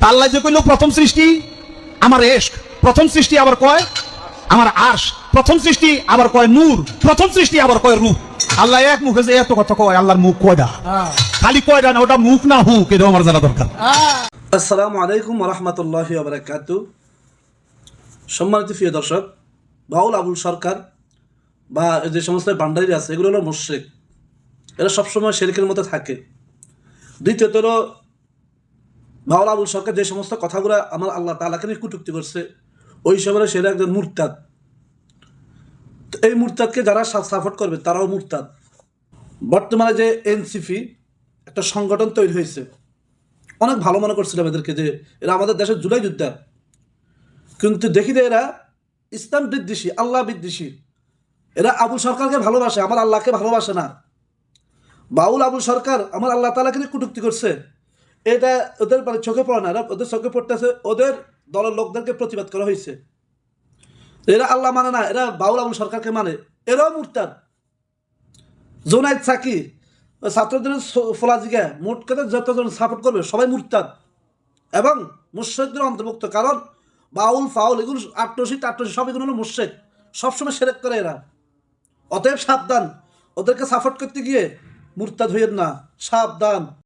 তা আল্লাহ যে কইল প্রথম সৃষ্টি আমার এশক প্রথম সৃষ্টি আবার কয় আমার আশ প্রথম সৃষ্টি আবার কয় নূর প্রথম সৃষ্টি আবার কয় রূপ। আল্লাহ এক মুখে যে এত কথা কয় আল্লাহর মুখ কয়টা খালি কয়টা না ওটা মুখ না হুক এটা আমার জানা দরকার। আসসালামু আলাইকুম রহমতুল্লাহ আবরাকাত সম্মানিত প্রিয় দর্শক বাউল আবুল সরকার বা যে সমস্ত বান্ডারি আছে এগুলো হলো মুশ্রিক। এরা সবসময় শেরিকের মধ্যে থাকে। দ্বিতীয়ত বাউল আবুল সরকার যে সমস্ত কথাগুলো আমার আল্লাহ তালাকে নিয়ে কুটুক্তি করছে, ওই সময় সেরা একজন মুরতাদ। এই মুরতাদকে যারা সাপোর্ট করবে, তারাও মুরতাদ। বর্তমানে যে এনসিপি, একটা সংগঠন তৈরি হয়েছে। অনেক ভালো মনে করছিলাম এদেরকে যে এরা আমাদের দেশের জুলাই যোদ্ধা। কিন্তু দেখি যে এরা ইসলাম বিদ্বেষী, আল্লাহ বিদ্বেষী। এরা আবুল সরকারকে ভালোবাসে, আমার আল্লাহকে ভালোবাসে না। বাউল আবুল সরকার আমার আল্লাহ তালাকে কুটুক্তি করছে। এটা ওদের মানে চোখে পড়ে না ওদের চোখে পড়তেছে, ওদের দলের লোকদেরকে প্রতিবাদ করা হয়েছে। এরা আল্লাহ মানে না, এরা বাউল আবুল সরকারকে মানে। এরাও মুরতাদ। জোনাইদ সাকি ছাত্রদের ফলাজিকা মোট কথা যতজন সাপোর্ট করবে, সবাই মুরতাদ। এবং মুর্শেকদের অন্তর্ভুক্ত, কারণ বাউল, ফাউল, এগুলো আটটসি টাট্টসি সব এগুলো হলো মুর্শেক সবসময় সেরেক করে এরা। অতএব সাবধান, ওদেরকে সাপোর্ট করতে গিয়ে মুরতাদ হইয়েন না। সাবধান।